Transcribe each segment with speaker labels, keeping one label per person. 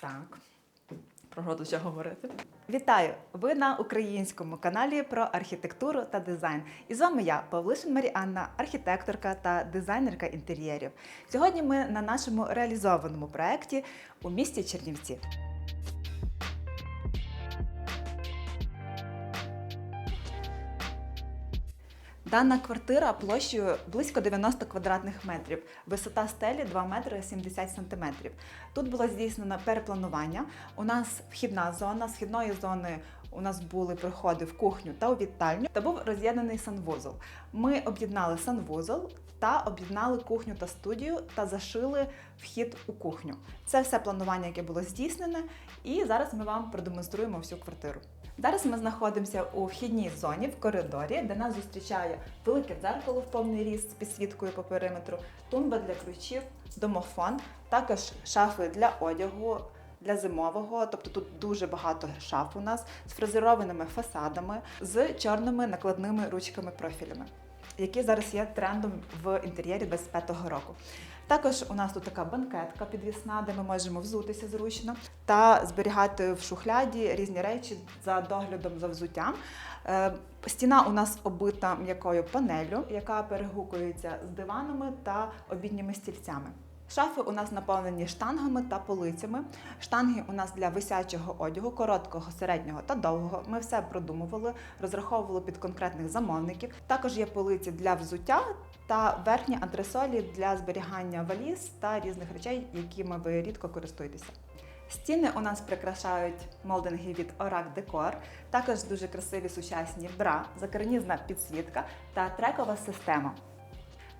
Speaker 1: Так. Про роду ще говорити. Вітаю! Ви на українському каналі про архітектуру та дизайн. І з вами я, Павлишин Маріанна, архітекторка та дизайнерка інтер'єрів. Сьогодні ми на нашому реалізованому проєкті у місті Чернівці. Дана квартира площею близько 90 квадратних метрів, висота стелі 2 метри 70 сантиметрів. Тут було здійснено перепланування. У нас вхідна зона, з вхідної зони у нас були проходи в кухню та у вітальню, та був роз'єднаний санвузол. Ми об'єднали санвузол та об'єднали кухню та студію та зашили вхід у кухню. Це все планування, яке було здійснене, і зараз ми вам продемонструємо всю квартиру. Зараз ми знаходимося у вхідній зоні в коридорі, де нас зустрічає велике дзеркало в повний ріст з підсвіткою по периметру, тумба для ключів, домофон, також шафи для одягу. Для зимового, тобто тут дуже багато шаф у нас з фрезерованими фасадами, з чорними накладними ручками-профілями, які зараз є трендом в інтер'єрі 25-го року. Також у нас тут така банкетка підвісна, де ми можемо взутися зручно та зберігати в шухляді різні речі за доглядом за взуттям. Е, Стіна у нас обита м'якою панелю, яка перегукується з диванами та обідніми стільцями. Шафи у нас наповнені штангами та полицями. Штанги у нас для висячого одягу, короткого, середнього та довгого. Ми все продумували, розраховували під конкретних замовників. Також є полиці для взуття та верхні антресолі для зберігання валіз та різних речей, якими ви рідко користуєтеся. Стіни у нас прикрашають молдинги від Orac Decor, також дуже красиві сучасні бра, закарнізна підсвітка та трекова система.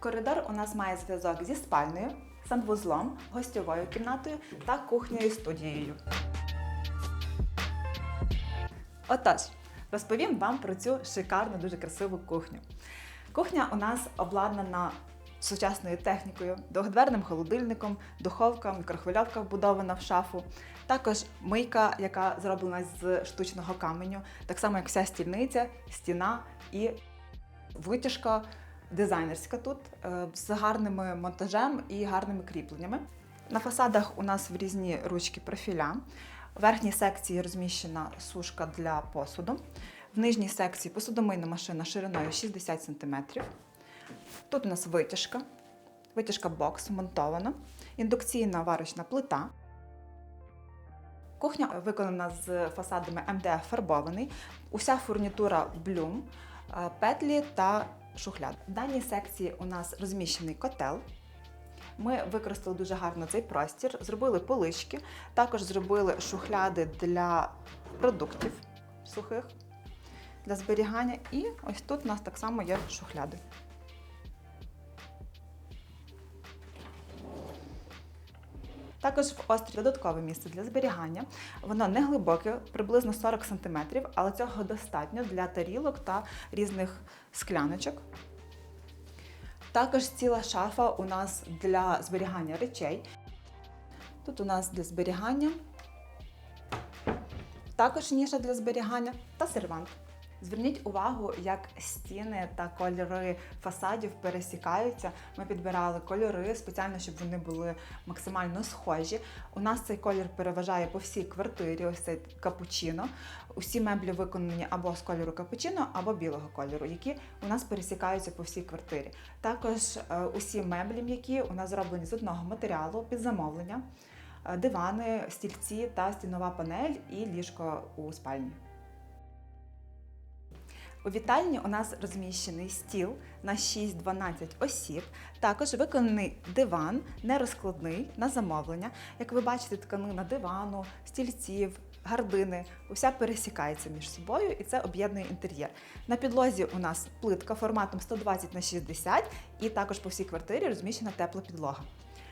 Speaker 1: Коридор у нас має зв'язок зі спальнею, санвузлом, гостьовою кімнатою та кухнею студією. Отож, розповім вам про цю шикарну, дуже красиву кухню. Кухня у нас обладнана сучасною технікою, двохдверним холодильником, духовка, мікрохвильовка вбудована в шафу. Також мийка, яка зроблена з штучного каменю, так само як вся стільниця, стіна і витяжка дизайнерська тут е, з гарним монтажем і гарними кріпленнями. На фасадах у нас врізні ручки профіля. В верхній секції розміщена сушка для посуду. В нижній секції посудомийна машина шириною 60 см. Тут у нас витяжка, витяжка бокс вмонтована, індукційна варочна плита. Кухня виконана з фасадами МДФ фарбований. Уся фурнітура блюм, е, петлі та шухляд. В даній секції у нас розміщений котел. Ми використали дуже гарно цей простір, зробили полички, також зробили шухляди для продуктів сухих для зберігання. І ось тут у нас так само є шухляди. Також в острі додаткове місце для зберігання. Воно не глибоке, приблизно 40 см, але цього достатньо для тарілок та різних скляночок. Також ціла шафа у нас для зберігання речей. Тут у нас для зберігання, також ніша для зберігання та сервант. Зверніть увагу, як стіни та кольори фасадів пересікаються. Ми підбирали кольори спеціально, щоб вони були максимально схожі. У нас цей колір переважає по всій квартирі, ось цей капучино. Усі меблі виконані або з кольору капучино, або білого кольору, які у нас пересікаються по всій квартирі. Також е, усі меблі м'які у нас зроблені з одного матеріалу під замовлення, Е, дивани, стільці та стінова панель і ліжко у спальні. У вітальні у нас розміщений стіл на 6-12 осіб. Також виконаний диван, нерозкладний на замовлення. Як ви бачите, тканина дивану, стільців, гардини, уся пересікається між собою і це об'єднує інтер'єр. На підлозі у нас плитка форматом 120 на 60 і також по всій квартирі розміщена тепла підлога.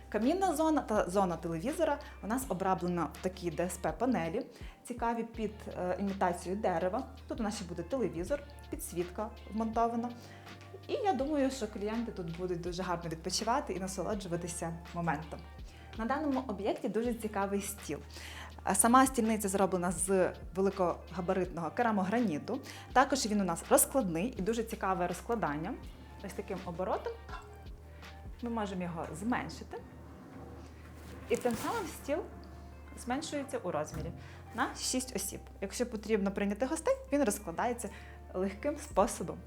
Speaker 1: Камінна зона та зона телевізора у нас обраблена в такі ДСП-панелі, цікаві під е, імітацію дерева. Тут у нас ще буде телевізор, підсвітка вмонтована. І я думаю, що клієнти тут будуть дуже гарно відпочивати і насолоджуватися моментом. На даному об'єкті дуже цікавий стіл. Сама стільниця зроблена з великогабаритного керамограніту. Також він у нас розкладний і дуже цікаве розкладання. Ось таким оборотом ми можемо його зменшити. І тим самим стіл зменшується у розмірі на 6 осіб. Якщо потрібно прийняти гостей, він розкладається легким способом.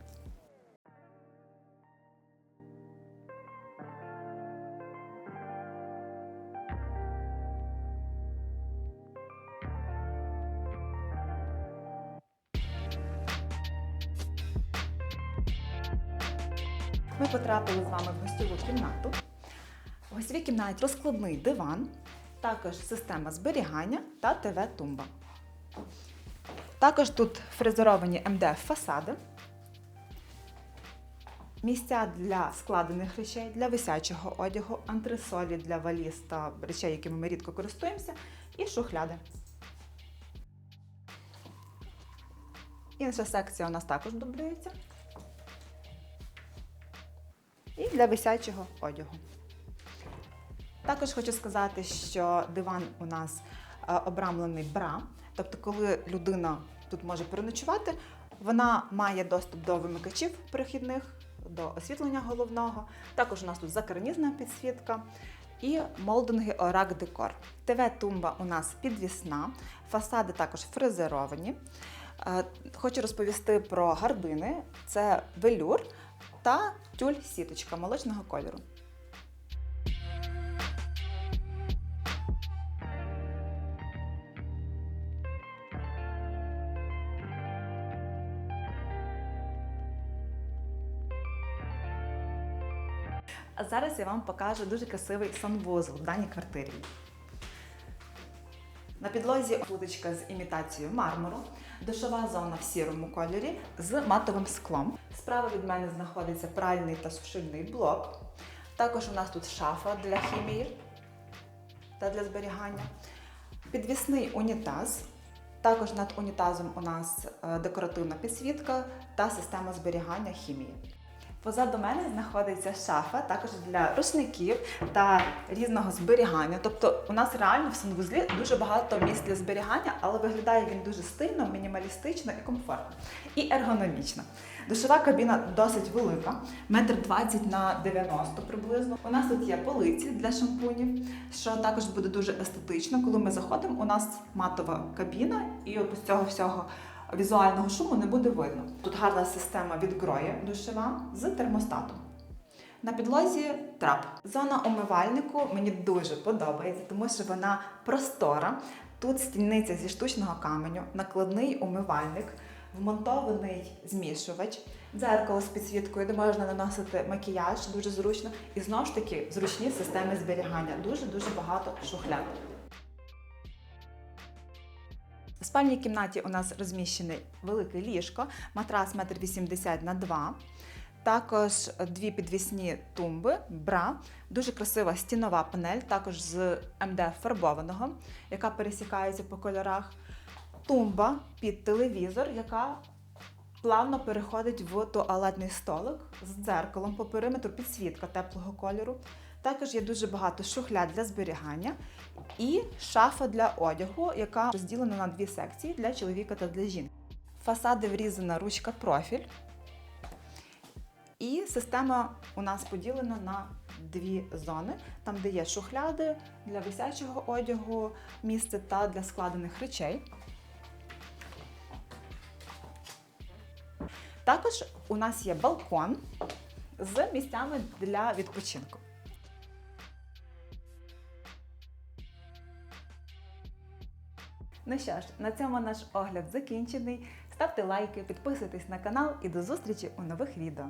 Speaker 1: Ми потрапили з вами в гостьову кімнату. Гостєвій кімнаті розкладний диван, також система зберігання та ТВ-тумба. Також тут фрезеровані МДФ фасади, місця для складених речей, для висячого одягу, антресолі для валіз та речей, якими ми рідко користуємося, і шухляди. Інша секція у нас також дублюється. І для висячого одягу. Також хочу сказати, що диван у нас е, обрамлений бра, тобто, коли людина тут може переночувати, вона має доступ до вимикачів прохідних, до освітлення головного. Також у нас тут закарнізна підсвітка і молдинги Орак Декор. ТВ-тумба у нас підвісна, фасади також фрезеровані. Е, Хочу розповісти про гардини. Це велюр та тюль-сіточка молочного кольору. А зараз я вам покажу дуже красивий санвузол в даній квартирі. На підлозі плиточка з імітацією мармуру, душова зона в сірому кольорі з матовим склом. Справа від мене знаходиться пральний та сушильний блок. Також у нас тут шафа для хімії та для зберігання. Підвісний унітаз. Також над унітазом у нас е, декоративна підсвітка та система зберігання хімії. Позаду мене знаходиться шафа, також для рушників та різного зберігання. Тобто у нас реально в санвузлі дуже багато місць для зберігання, але виглядає він дуже стильно, мінімалістично і комфортно. І ергономічно. Душова кабіна досить велика, метр 20 на 90 приблизно. У нас тут є полиці для шампунів, що також буде дуже естетично. Коли ми заходимо, у нас матова кабіна, і от з цього всього візуального шуму не буде видно. Тут гарна система від Гроя душева з термостатом. На підлозі трап. Зона умивальнику мені дуже подобається, тому що вона простора. Тут стільниця зі штучного каменю, накладний умивальник, вмонтований змішувач, дзеркало з підсвіткою, де можна наносити макіяж, дуже зручно. І знову ж таки зручні системи зберігання. Дуже-дуже багато шухляд. В спальній кімнаті у нас розміщене велике ліжко, матрас 1,80 м на 2 також дві підвісні тумби, бра, дуже красива стінова панель, також з МДФ фарбованого, яка пересікається по кольорах. Тумба під телевізор, яка плавно переходить в туалетний столик з дзеркалом по периметру підсвітка теплого кольору. Також є дуже багато шухляд для зберігання і шафа для одягу, яка розділена на дві секції для чоловіка та для жінки. Фасади врізана ручка профіль. І система у нас поділена на дві зони, там, де є шухляди для висячого одягу, місце та для складених речей. Також у нас є балкон з місцями для відпочинку. Ну що ж, на цьому наш огляд закінчений. Ставте лайки, підписуйтесь на канал і до зустрічі у нових відео.